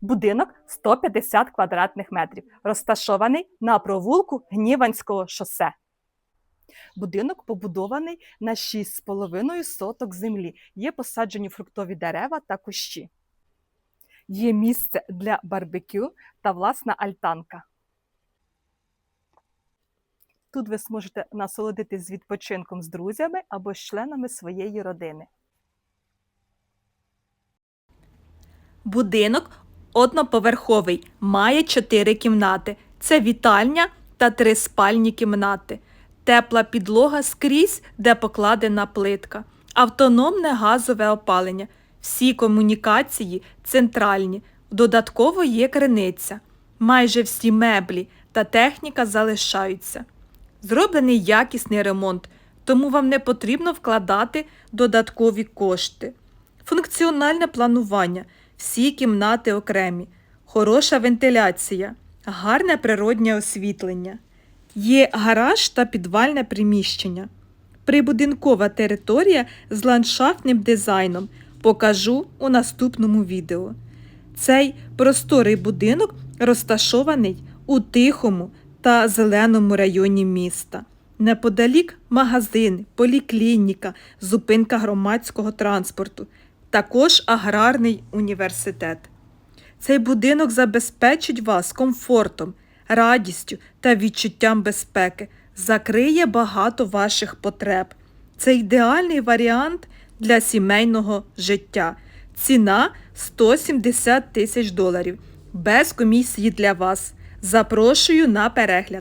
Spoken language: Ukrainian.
Будинок 150 квадратних метрів, розташований на провулку Гніванського шосе. Будинок побудований на 6,5 соток землі. Є посаджені фруктові дерева та кущі. Є місце для барбекю та власна альтанка. Тут ви зможете насолодитись відпочинком з друзями або з членами своєї родини. Будинок одноповерховий, має чотири кімнати. Це вітальня та три спальні кімнати. Тепла підлога скрізь, де покладена плитка. Автономне газове опалення. Всі комунікації центральні. Додатково є криниця. Майже всі меблі та техніка залишаються. Зроблений якісний ремонт, тому вам не потрібно вкладати додаткові кошти. Функціональне планування. Всі кімнати окремі, хороша вентиляція, гарне природнє освітлення. Є гараж та підвальне приміщення. Прибудинкова територія з ландшафтним дизайном покажу у наступному відео. Цей просторий будинок розташований у тихому та зеленому районі міста. Неподалік магазин, поліклініка, зупинка громадського транспорту, також аграрний університет. Цей будинок забезпечить вас комфортом, радістю та відчуттям безпеки, закриє багато ваших потреб. Це ідеальний варіант для сімейного життя. Ціна 170 тисяч доларів без комісії для вас. Запрошую на перегляд.